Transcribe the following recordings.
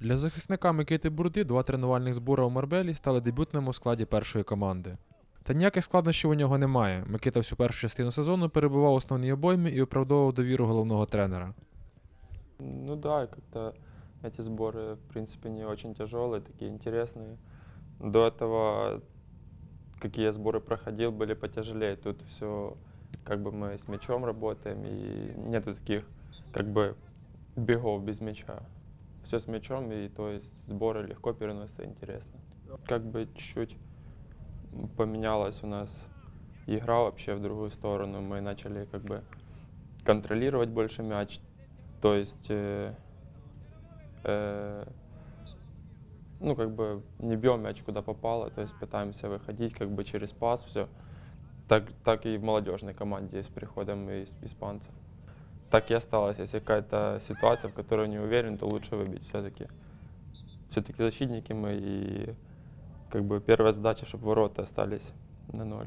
Для захисника Микити Бурди два тренувальних збори у Марбелі стали дебютними у складі першої команди. Та ніяких складнощів у нього немає. Микита всю першу частину сезону перебував у основній обоймі і оправдовував довіру головного тренера. Ну да, и как-то эти сборы, в принципе, не очень тяжелые, такие интересные. До этого, какие сборы проходил, были потяжелее. Тут все, как бы мы с мячом работаем, и нету таких, как бы, бегов без мяча. Все с мячом, и то есть сборы легко переносятся, интересно. Как бы чуть-чуть поменялась у нас игра вообще в другую сторону. Мы начали как бы контролировать больше мяч, то есть, э, э, ну, как бы не бьем мяч куда попало, то есть пытаемся выходить как бы через пас, все. Так, так и в молодежной команде с приходом из испанцев. Так и осталось. Если какая-то ситуация, в которой не уверен, то лучше выбить все-таки. Все-таки защитники мы и как бы первая задача, чтобы ворота остались на ноль.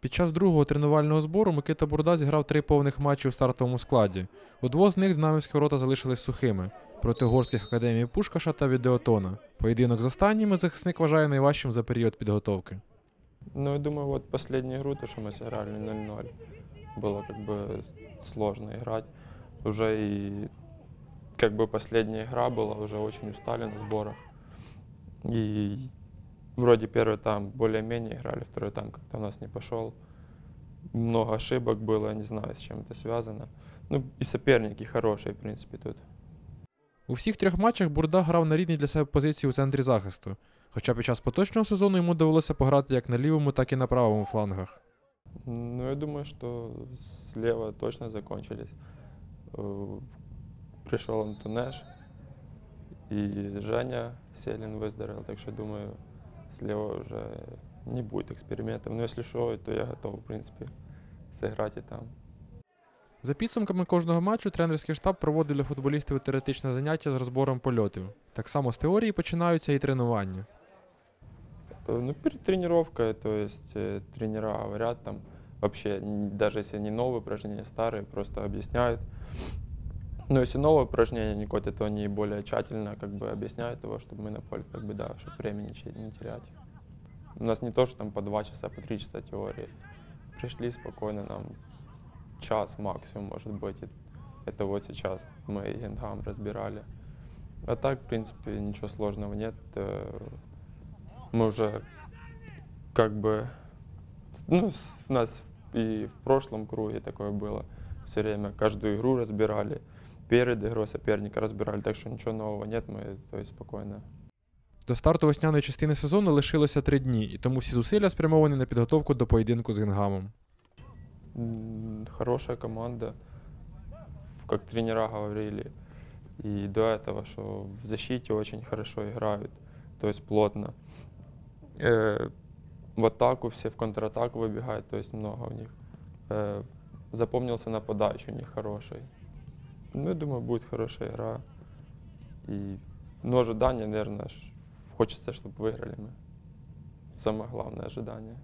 Під час другого тренувального збору Микита Бурда зіграв три повних матчі у стартовому складі. У двох з них динамівські ворота залишились сухими проти угорських академій Пушкаша та Відеотона. Поєдинок з останніми захисник вважає найважчим за період підготовки. Ну, я думаю, вот последнюю игру, то, что мы сыграли 0-0, было как бы сложно играть. Уже и как бы последняя игра была, уже очень устали на сборах. И вроде первый там более-менее играли, второй там как-то у нас не пошел. Много ошибок было, я не знаю, с чем это связано. Ну, и соперники хорошие, в принципе, тут. У всіх трьох матчах Бурда грав на рідній для себе позиції у центрі захисту. Хоча під час поточного сезону йому довелося пограти як на лівому, так і на правому флангах. Ну, я думаю, что слева точно закончились. Э, Пришел Антонеш и Женя Селин выздоровел, так что думаю, слева уже не будет экспериментов. Но если что, то я готов, в принципе, сыграть и там. За підсумками кожного матчу тренерський штаб проводив для футболістів теоретичне заняття з розбором польотів. Так само з теорії починаються і тренування. Э, Ну, перед тренировкой, то есть э, тренера говорят там, вообще, даже если не новые упражнения, старые, просто объясняют. Но если новое упражнение, они какое-то, то они более тщательно как бы объясняют его, чтобы мы на поле, как бы, да, чтобы времени не терять. У нас не то, что там по два часа, по три часа теории. Пришли спокойно, нам час максимум, может быть. Это вот сейчас мы Генгам разбирали. А так, в принципе, ничего сложного нет. Э, мы уже как бы, ну, с- у нас и в прошлом круге такое было. Все время каждую игру разбирали, перед игрой соперника разбирали, так что ничего нового нет, мы, то есть, спокойно. До старту весняної частини сезону лишилося три дні, і тому всі зусилля спрямовані на підготовку до поєдинку з Гінгамом. М, Хорошая команда, как тренера говорили, и до этого, что в защите очень хорошо играют, то есть плотно. Э, В атаку все, в контратаку выбегают, то есть много у них. Э, Запомнился нападающий у них хороший. Ну, я думаю, будет хорошая игра. И, ну, ожидания, наверное, хочется, чтобы выиграли мы. Самое главное ожидание.